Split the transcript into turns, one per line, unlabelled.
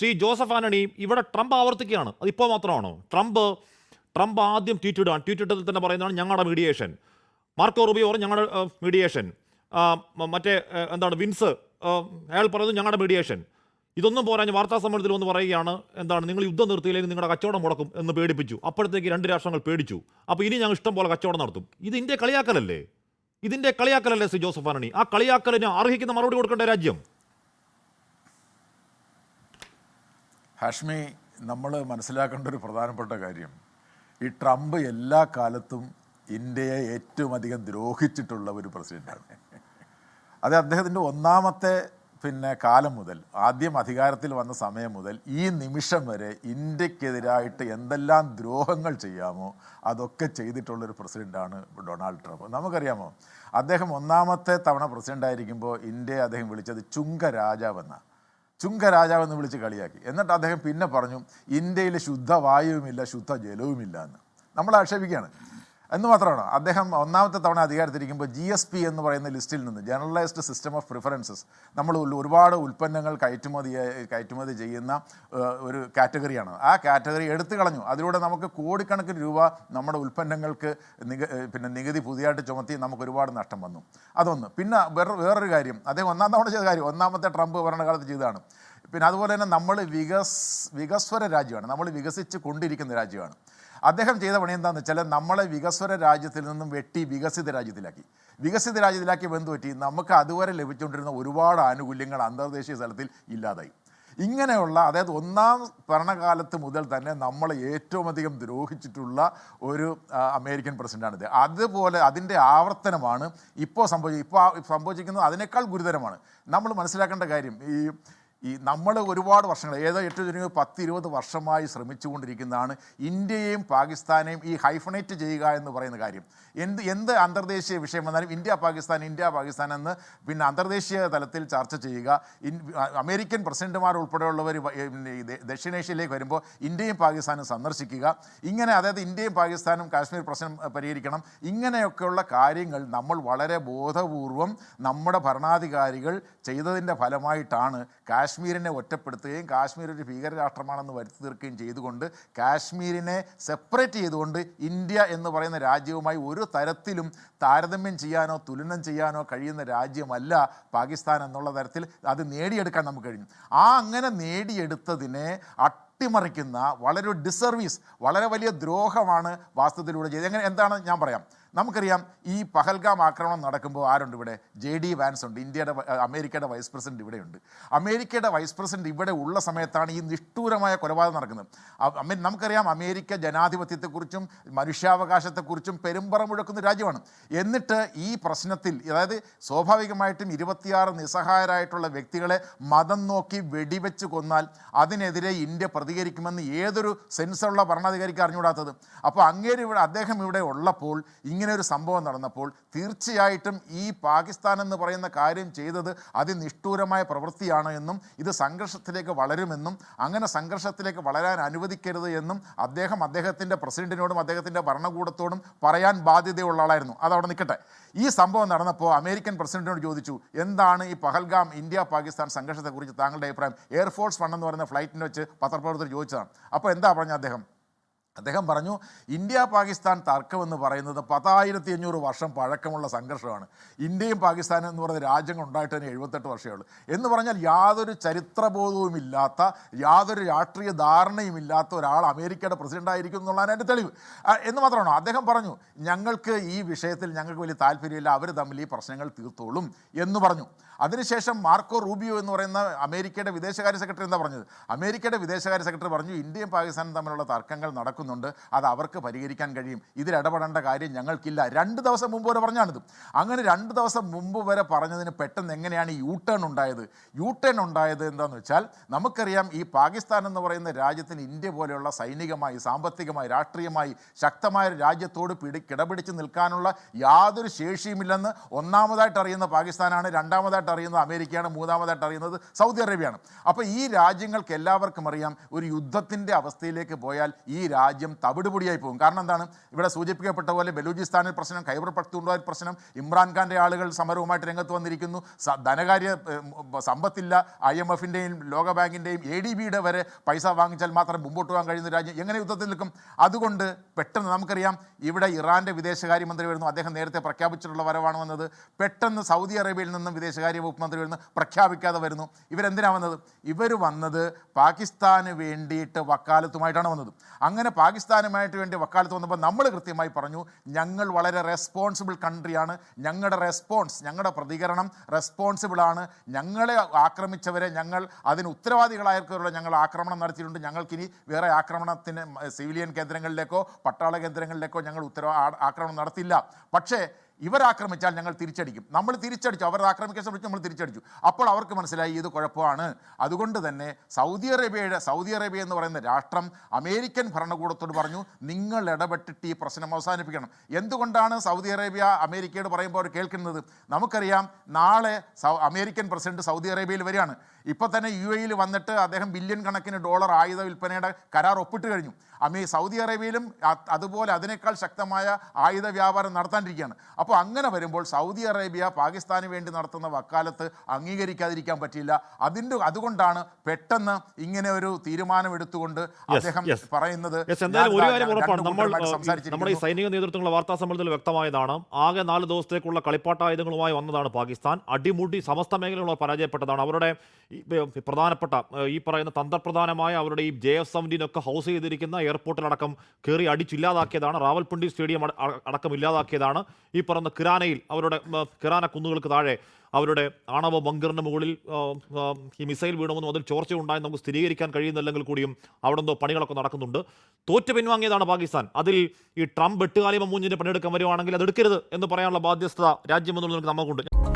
Shri Joseph Antony ഇവിടെ Trump ആവർത്തിക്കുകയാണ്. അതിപ്പോൾ മാത്രമാണോ? ട്രംപ് ട്രംപ് ആദ്യം ട്വീറ്റ് ഇടുകയാണ് ട്വീറ്റ് ഇട്ടതിൽ തന്നെ പറയുന്നതാണ് ഞങ്ങളുടെ മീഡിയേഷൻ മാർക്കോ റുബിയോ പറഞ്ഞു ഞങ്ങളുടെ മീഡിയേഷൻ മറ്റേ എന്താണ് വിൻസ് അയാൾ പറയുന്നത് ഞങ്ങളുടെ മീഡിയേഷൻ ഇതൊന്നും പോരാഞ്ഞ് വാർത്താ സമ്മേളനത്തിൽ ഒന്ന് പറയുകയാണ് എന്താണ് നിങ്ങൾ യുദ്ധം നിർത്തിയില്ലെങ്കിൽ നിങ്ങളുടെ കച്ചവടം മുടക്കും എന്ന് പേടിപ്പിച്ചു. അപ്പോഴത്തേക്ക് രണ്ട് രാഷ്ട്രങ്ങൾ പേടിച്ചു. അപ്പോൾ ഇനി ഞങ്ങൾ ഇഷ്ടം പോലെ കച്ചവടം നടത്തും. ഇത് ഇന്ത്യ കളിയാക്കലല്ലേ? ഇതിന്റെ കളിയാക്കലല്ലേ സി ജോസഫ് ആനണി ആ കളിയാക്കലിന് അർഹിക്കുന്ന മറുപടി കൊടുക്കേണ്ട രാജ്യം?
ഹാഷ്മി നമ്മൾ മനസ്സിലാക്കേണ്ട ഒരു പ്രധാനപ്പെട്ട കാര്യം. ഈ ട്രംപ് എല്ലാ കാലത്തും ഇന്ത്യയെ ഏറ്റവും അധികം ദ്രോഹിച്ചിട്ടുള്ള ഒരു പ്രസിഡന്റാണ്. അത് അദ്ദേഹത്തിന്റെ ഒന്നാമത്തെ പിന്നെ കാലം മുതൽ ആദ്യം അധികാരത്തിൽ വന്ന സമയം മുതൽ ഈ നിമിഷം വരെ ഇന്ത്യക്കെതിരായിട്ട് എന്തെല്ലാം ദ്രോഹങ്ങൾ ചെയ്യാമോ അതൊക്കെ ചെയ്തിട്ടുള്ളൊരു പ്രസിഡന്റാണ് ഡൊണാൾഡ് ട്രംപ്. നമുക്കറിയാമോ അദ്ദേഹം ഒന്നാമത്തെ തവണ പ്രസിഡന്റ് ആയിരിക്കുമ്പോൾ ഇന്ത്യയെ അദ്ദേഹം വിളിച്ചത് ചുങ്ക രാജാവെന്നാണ് ചുങ്ക രാജാവെന്ന് വിളിച്ച് കളിയാക്കി. എന്നിട്ട് അദ്ദേഹം പിന്നെ പറഞ്ഞു ഇന്ത്യയിൽ ശുദ്ധ വായുവുമില്ല ശുദ്ധ ജലവുമില്ല എന്ന്. നമ്മൾ ആക്ഷേപിക്കുകയാണ്. എന്ന് മാത്രമാണ്. അദ്ദേഹം ഒന്നാമത്തെ തവണ അധികാരത്തിരിക്കുമ്പോൾ ജി എസ് പി എന്ന് പറയുന്ന ലിസ്റ്റിൽ നിന്ന് ജനറലൈസ്ഡ് സിസ്റ്റം ഓഫ് പ്രിഫറൻസസ് നമ്മൾ ഒരുപാട് ഉൽപ്പന്നങ്ങൾ കയറ്റുമതി കയറ്റുമതി ചെയ്യുന്ന ഒരു കാറ്റഗറിയാണ്. ആ കാറ്റഗറി എടുത്തു കളഞ്ഞു. അതിലൂടെ നമുക്ക് കോടിക്കണക്കിന് രൂപ നമ്മുടെ ഉൽപ്പന്നങ്ങൾക്ക് നിക പിന്നെ നികുതി പുതിയതായിട്ട് ചുമത്തി നമുക്ക് ഒരുപാട് നഷ്ടം വന്നു. അതൊന്ന്. പിന്നെ വേറെ വേറൊരു കാര്യം. അദ്ദേഹം ഒന്നാം തവണ ചെയ്ത കാര്യം. ഒന്നാമത്തെ ട്രംപ് ഭരണകാലത്ത് ചെയ്തതാണ്. പിന്നെ അതുപോലെ തന്നെ നമ്മൾ വികസ് വികസ്വര രാജ്യമാണ്. നമ്മൾ വികസിച്ച് കൊണ്ടിരിക്കുന്ന രാജ്യമാണ്. അദ്ദേഹം ചെയ്ത പണി എന്താണെന്ന് വെച്ചാൽ നമ്മളെ വികസ്വര രാജ്യത്തിൽ നിന്നും വെട്ടി വികസിത രാജ്യത്തിലാക്കി. വികസിത രാജ്യത്തിലാക്കി എന്ത് പറ്റി? നമുക്ക് അതുവരെ ലഭിച്ചുകൊണ്ടിരുന്ന ഒരുപാട് ആനുകൂല്യങ്ങൾ അന്തർദേശീയ തലത്തിൽ ഇല്ലാതായി. ഇങ്ങനെയുള്ള അതായത് ഒന്നാം ഭരണകാലത്ത് മുതൽ തന്നെ നമ്മളെ ഏറ്റവും അധികം ദ്രോഹിച്ചിട്ടുള്ള ഒരു അമേരിക്കൻ പ്രസിഡന്റാണിത് അതുപോലെ അതിന്റെ ആവർത്തനമാണ് ഇപ്പോൾ സംഭവിച്ചത് ഇപ്പോൾ സംഭവിച്ചിരിക്കുന്നത് അതിനേക്കാൾ ഗുരുതരമാണ്. നമ്മൾ മനസ്സിലാക്കേണ്ട കാര്യം ഈ ഈ നമ്മൾ ഒരുപാട് വർഷങ്ങൾ ഏതോ എട്ട് ചുരുങ്ങി പത്ത് ഇരുപത് വർഷമായി ശ്രമിച്ചുകൊണ്ടിരിക്കുന്നതാണ് ഇന്ത്യയെയും പാകിസ്ഥാനെയും ഈ ഹൈഫണേറ്റ് ചെയ്യുക എന്ന് പറയുന്ന കാര്യം. എന്ത് എന്ത് അന്തർദേശീയ വിഷയം വന്നാലും ഇന്ത്യ പാകിസ്ഥാൻ ഇന്ത്യ പാകിസ്ഥാൻ എന്ന് പിന്നെ അന്തർദേശീയ തലത്തിൽ ചർച്ച ചെയ്യുക. അമേരിക്കൻ പ്രസിഡന്റുമാർ ഉൾപ്പെടെയുള്ളവർ ദക്ഷിണേഷ്യയിലേക്ക് വരുമ്പോൾ ഇന്ത്യയും പാകിസ്ഥാനും സന്ദർശിക്കുക. ഇങ്ങനെ അതായത് ഇന്ത്യയും പാകിസ്ഥാനും കാശ്മീർ പ്രശ്നം പരിഹരിക്കണം. ഇങ്ങനെയൊക്കെയുള്ള കാര്യങ്ങൾ നമ്മൾ വളരെ ബോധപൂർവം നമ്മുടെ ഭരണാധികാരികൾ ചെയ്തതിന്റെ ഫലമായിട്ടാണ് കാശ്മീരിനെ ഒറ്റപ്പെടുത്തുകയും കാശ്മീർ ഒരു ഭീകര രാഷ്ട്രമാണെന്ന് വരുത്തി തീർക്കുകയും ചെയ്തുകൊണ്ട് കാശ്മീരിനെ സെപ്പറേറ്റ് ചെയ്തുകൊണ്ട് ഇന്ത്യ എന്ന് പറയുന്ന രാജ്യവുമായി ഒരു തരത്തിലും താരതമ്യം ചെയ്യാനോ തുലനം ചെയ്യാനോ കഴിയുന്ന രാജ്യമല്ല പാകിസ്ഥാൻ എന്നുള്ള തരത്തിൽ അത് നേടിയെടുക്കാൻ നമുക്ക് കഴിഞ്ഞു ആ അങ്ങനെ നേടിയെടുത്തതിനെ അട്ടിമറിക്കുന്ന വളരെ ഡിസർവീസ് വളരെ വലിയ ദ്രോഹമാണ് വാസ്തവത്തിലൂടെ ചെയ്തത്. എങ്ങനെ? എന്താണ് ഞാൻ പറയാം. നമുക്കറിയാം ഈ പഹൽഗാം ആക്രമണം നടക്കുമ്പോൾ ആരുണ്ട് ഇവിടെ? ജെ ഡി വാൻസ് ഉണ്ട്. ഇന്ത്യയുടെ അമേരിക്കയുടെ വൈസ് പ്രസിഡന്റ് ഇവിടെയുണ്ട്. അമേരിക്കയുടെ വൈസ് പ്രസിഡന്റ് ഇവിടെ ഉള്ള സമയത്താണ് ഈ നിഷ്ഠൂരമായ കൊലപാതകം നടക്കുന്നത്. നമുക്കറിയാം അമേരിക്ക ജനാധിപത്യത്തെക്കുറിച്ചും മനുഷ്യാവകാശത്തെക്കുറിച്ചും പെരുമ്പറ മുഴക്കുന്ന രാജ്യമാണ്. എന്നിട്ട് ഈ പ്രശ്നത്തിൽ അതായത് സ്വാഭാവികമായിട്ടും ഇരുപത്തിയാറ് നിസ്സഹായരായിട്ടുള്ള വ്യക്തികളെ മതം നോക്കി വെടിവെച്ച് കൊന്നാൽ അതിനെതിരെ ഇന്ത്യ പ്രതികരിക്കുമെന്ന് ഏതൊരു സെൻസുള്ള ഭരണാധികാരിക്ക് അറിഞ്ഞുകൂടാത്തത്. അപ്പോൾ അങ്ങേര് ഇവിടെ അദ്ദേഹം ഇവിടെ ഉള്ളപ്പോൾ ഇങ്ങനെ ഒരു സംഭവം നടന്നപ്പോൾ തീർച്ചയായിട്ടും ഈ പാകിസ്ഥാൻ എന്ന് പറയുന്ന കാര്യം ചെയ്തത് അതിനിഷ്ഠൂരമായ പ്രവൃത്തിയാണ് എന്നും ഇത് സംഘർഷത്തിലേക്ക് വളരുമെന്നും അങ്ങനെ സംഘർഷത്തിലേക്ക് വളരാൻ അനുവദിക്കരുത് എന്നും അദ്ദേഹം അദ്ദേഹത്തിന്റെ പ്രസിഡന്റിനോടും അദ്ദേഹത്തിന്റെ ഭരണകൂടത്തോടും പറയാൻ ബാധ്യതയുള്ള ആളായിരുന്നു. അതവിടെ നിൽക്കട്ടെ. ഈ സംഭവം നടന്നപ്പോൾ അമേരിക്കൻ പ്രസിഡന്റിനോട് ചോദിച്ചു എന്താണ് ഈ പഹൽഗാം ഇന്ത്യ പാകിസ്ഥാൻ സംഘർഷത്തെക്കുറിച്ച് താങ്കളുടെ അഭിപ്രായം? എയർഫോഴ്സ് വൺ എന്ന് പറയുന്ന ഫ്ലൈറ്റിന് വെച്ച് പത്രപ്രവർത്തകർ ചോദിച്ചതാണ്. അപ്പോൾ എന്താ പറഞ്ഞ അദ്ദേഹം? അദ്ദേഹം പറഞ്ഞു ഇന്ത്യ പാകിസ്ഥാൻ തർക്കം എന്ന് പറയുന്നത് പത്തായിരത്തി അഞ്ഞൂറ് വർഷം പഴക്കമുള്ള സംഘർഷമാണ്. ഇന്ത്യയും പാകിസ്ഥാനും എന്ന് പറയുന്ന രാജ്യങ്ങൾ ഉണ്ടായിട്ട് തന്നെ എഴുപത്തെട്ട് വർഷമേ ഉള്ളൂ. എന്ന് പറഞ്ഞാൽ യാതൊരു ചരിത്രബോധവും ഇല്ലാത്ത യാതൊരു രാഷ്ട്രീയ ധാരണയും ഇല്ലാത്ത ഒരാൾ അമേരിക്കയുടെ പ്രസിഡന്റ് ആയിരിക്കും എന്നുള്ളതാണ് എന്റെ തെളിവ്. എന്ന് മാത്രമാണോ. അദ്ദേഹം പറഞ്ഞു ഞങ്ങൾക്ക് ഈ വിഷയത്തിൽ ഞങ്ങൾക്ക് വലിയ താല്പര്യമില്ല. അവർ തമ്മിൽ ഈ പ്രശ്നങ്ങൾ തീർത്തോളും. എന്ന് പറഞ്ഞു. അതിനുശേഷം മാർക്കോ റൂബിയോ എന്ന് പറയുന്ന അമേരിക്കയുടെ വിദേശകാര്യ സെക്രട്ടറി എന്താ പറഞ്ഞത്? അമേരിക്കയുടെ വിദേശകാര്യ സെക്രട്ടറി പറഞ്ഞു ഇന്ത്യയും പാകിസ്ഥാനും തമ്മിലുള്ള തർക്കങ്ങൾ നടക്കുന്നുണ്ട് അത് അവർക്ക് പരിഹരിക്കാൻ കഴിയും. ഇതിൽ ഇടപെടേണ്ട കാര്യം ഞങ്ങൾക്കില്ല. രണ്ട് ദിവസം മുമ്പ് വരെ പറഞ്ഞാണിത്. അങ്ങനെ രണ്ട് ദിവസം മുമ്പ് വരെ പറഞ്ഞതിന് പെട്ടെന്ന് എങ്ങനെയാണ് ഈ യൂ ടേൺ ഉണ്ടായത്? യൂ ടേൺ ഉണ്ടായത് എന്താണെന്ന് വെച്ചാൽ നമുക്കറിയാം ഈ പാകിസ്ഥാൻ എന്ന് പറയുന്ന രാജ്യത്തിന് ഇന്ത്യ പോലെയുള്ള സൈനികമായി സാമ്പത്തികമായി രാഷ്ട്രീയമായി ശക്തമായ രാജ്യത്തോട് പിടി കിടപിടിച്ച് നിൽക്കാനുള്ള യാതൊരു ശേഷിയുമില്ലെന്ന് ഒന്നാമതായിട്ട് അറിയുന്ന പാകിസ്ഥാനാണ് രണ്ടാമതായിട്ട് അറിയുന്നത് അമേരിക്കയാണ് മൂന്നാമതായിട്ട് അറിയുന്നത് സൗദി അറേബ്യയാണ്. അപ്പോൾ ഈ രാജ്യങ്ങൾക്ക് എല്ലാവർക്കും അറിയാം ഒരു യുദ്ധത്തിന്റെ അവസ്ഥയിലേക്ക് പോയാൽ ഈ രാജ്യം തവിടുപൊടിയായി പോകും. കാരണം എന്താണ്? ഇവിടെ സൂചിപ്പിക്കപ്പെട്ട പോലെ ബലൂചിസ്ഥാനിൽ പ്രശ്നം ഖൈബർ പഖ്തൂൺഖായിൽ പ്രശ്നം ഇമ്രാൻഖാന്റെ ആളുകൾ സമരവുമായിട്ട് രംഗത്ത് വന്നിരിക്കുന്നു. ധനകാര്യ സമ്പത്തില്ല. ഐ എം എഫിന്റെയും ലോകബാങ്കിന്റെയും എ ഡി ബിയുടെ വരെ പൈസ വാങ്ങിച്ചാൽ മാത്രം മുമ്പോട്ട് പോകാൻ കഴിയുന്ന രാജ്യം എങ്ങനെ യുദ്ധത്തിൽ നിൽക്കും? അതുകൊണ്ട് പെട്ടെന്ന് നമുക്കറിയാം ഇവിടെ ഇറാന്റെ വിദേശകാര്യമന്ത്രി വരുന്നു. അദ്ദേഹം നേരത്തെ പ്രഖ്യാപിച്ചിട്ടുള്ള വരവാണ് വന്നത്. പെട്ടെന്ന് സൗദി അറേബ്യയിൽ നിന്നും വിദേശകാര്യ വകുപ്പ് മന്ത്രി വരുന്നു. പ്രഖ്യാപിക്കാതെ വരുന്നു. ഇവരെന്തിനാണ് വന്നത്? ഇവർ വന്നത് പാകിസ്ഥാന് വേണ്ടിയിട്ട് വക്കാലത്തുമായിട്ടാണ് വന്നത്. അങ്ങനെ പാകിസ്ഥാനുമായിട്ട് വേണ്ടി വക്കാലത്ത് വന്നപ്പോൾ നമ്മൾ കൃത്യമായി പറഞ്ഞു ഞങ്ങൾ വളരെ റെസ്പോൺസിബിൾ കൺട്രിയാണ് ഞങ്ങളുടെ റെസ്പോൺസ് ഞങ്ങളുടെ പ്രതികരണം റെസ്പോൺസിബിൾ ആണ്. ഞങ്ങളെ ആക്രമിച്ചവരെ ഞങ്ങൾ അതിന് ഉത്തരവാദികളായവരുടെ ഞങ്ങൾ ആക്രമണം നടത്തിയിട്ടുണ്ട്. ഞങ്ങൾക്കിനി വേറെ ആക്രമണത്തിന് സിവിലിയൻ കേന്ദ്രങ്ങളിലേക്കോ പട്ടാള കേന്ദ്രങ്ങളിലേക്കോ ഞങ്ങൾ ഉത്തരവാ ആക്രമണം നടത്തില്ല. പക്ഷേ ഇവർ ആക്രമിച്ചാൽ ഞങ്ങൾ തിരിച്ചടിക്കും. നമ്മൾ തിരിച്ചടിച്ചു. അവർ ആക്രമിക്കാൻ ശ്രമിച്ചു നമ്മൾ തിരിച്ചടിച്ചു. അപ്പോൾ അവർക്ക് മനസ്സിലായി ഇത് കുഴപ്പമാണ്. അതുകൊണ്ട് തന്നെ സൗദി അറേബ്യയുടെ സൗദി അറേബ്യ എന്ന് പറയുന്ന രാഷ്ട്രം അമേരിക്കൻ ഭരണകൂടത്തോട് പറഞ്ഞു നിങ്ങൾ ഇടപെട്ടിട്ട് ഈ പ്രശ്നം അവസാനിപ്പിക്കണം. എന്തുകൊണ്ടാണ് സൗദി അറേബ്യ അമേരിക്കയോട് പറയുമ്പോൾ അവർ കേൾക്കുന്നത്? നമുക്കറിയാം നാളെ അമേരിക്കൻ പ്രസിഡന്റ് സൗദി അറേബ്യയിൽ വരികയാണ്. ഇപ്പോൾ തന്നെ യു എയിൽ വന്നിട്ട് അദ്ദേഹം ബില്യൺ കണക്കിന് ഡോളർ ആയുധ വിൽപ്പനയുടെ കരാർ ഒപ്പിട്ട് കഴിഞ്ഞു. അമേ സൗദി അറേബ്യയിലും അതുപോലെ അതിനേക്കാൾ ശക്തമായ ആയുധ വ്യാപാരം നടത്താണ്ടിരിക്കുകയാണ്. അപ്പോൾ അങ്ങനെ വരുമ്പോൾ സൗദി അറേബ്യ പാകിസ്ഥാന് വേണ്ടി നടത്തുന്ന വക്കാലത്ത് അംഗീകരിക്കാതിരിക്കാൻ പറ്റില്ല അതിന്റെ അതുകൊണ്ടാണ് പെട്ടെന്ന് ഇങ്ങനെ ഒരു തീരുമാനം എടുത്തുകൊണ്ട് അദ്ദേഹം പറയുന്നത്.
നമ്മുടെ ഈ സൈനിക നേതൃത്വങ്ങളുടെ വാർത്താ സമ്മേളനത്തിൽ വ്യക്തമായതാണ്. ആകെ നാല് ദിവസത്തേക്കുള്ള കളിപ്പാട്ടായുധങ്ങളുമായി വന്നതാണ് പാകിസ്ഥാൻ. അടിമുടി സമസ്ത മേഖലകളും പരാജയപ്പെട്ടതാണ്. അവരുടെ പ്രധാനപ്പെട്ട ഈ പറയുന്ന തന്ത്രപ്രധാനമായ അവരുടെ ഈ ജെ എഫ് സെവന്റീനൊക്കെ ഹൗസ് ചെയ്തിരിക്കുന്ന എയർപോർട്ടിലടക്കം കയറി അടിച്ചില്ലാതാക്കിയതാണ്. റാവൽപിണ്ടി സ്റ്റേഡിയം അട- അട- അടക്കം ഇല്ലാതാക്കിയതാണ്. ഈ പറഞ്ഞ കിരാനയിൽ അവരുടെ കിരാന കുന്നുകൾക്ക് താഴെ അവരുടെ ആണവ ബങ്കറിന് മുകളിൽ ഈ മിസൈൽ വീണമെന്നും അതിൽ ചോർച്ചയുണ്ടായി നമുക്ക് സ്ഥിരീകരിക്കാൻ കഴിയുന്നില്ലെങ്കിൽ കൂടിയും അവിടെ എന്തോ പണികളൊക്കെ നടക്കുന്നുണ്ട്. തോറ്റ് പിൻവാങ്ങിയതാണ് പാകിസ്ഥാൻ. അതിൽ ഈ ട്രംപ് എട്ടുകാലി മൂഞ്ഞിന്റെ പണിയെടുക്കാൻ വരുവാണെങ്കിൽ അത് എടുക്കരുത് എന്ന് പറയാനുള്ള ബാധ്യസ്ഥത രാജ്യമെന്നുള്ളത് നമുക്ക് നമുക്കുണ്ട്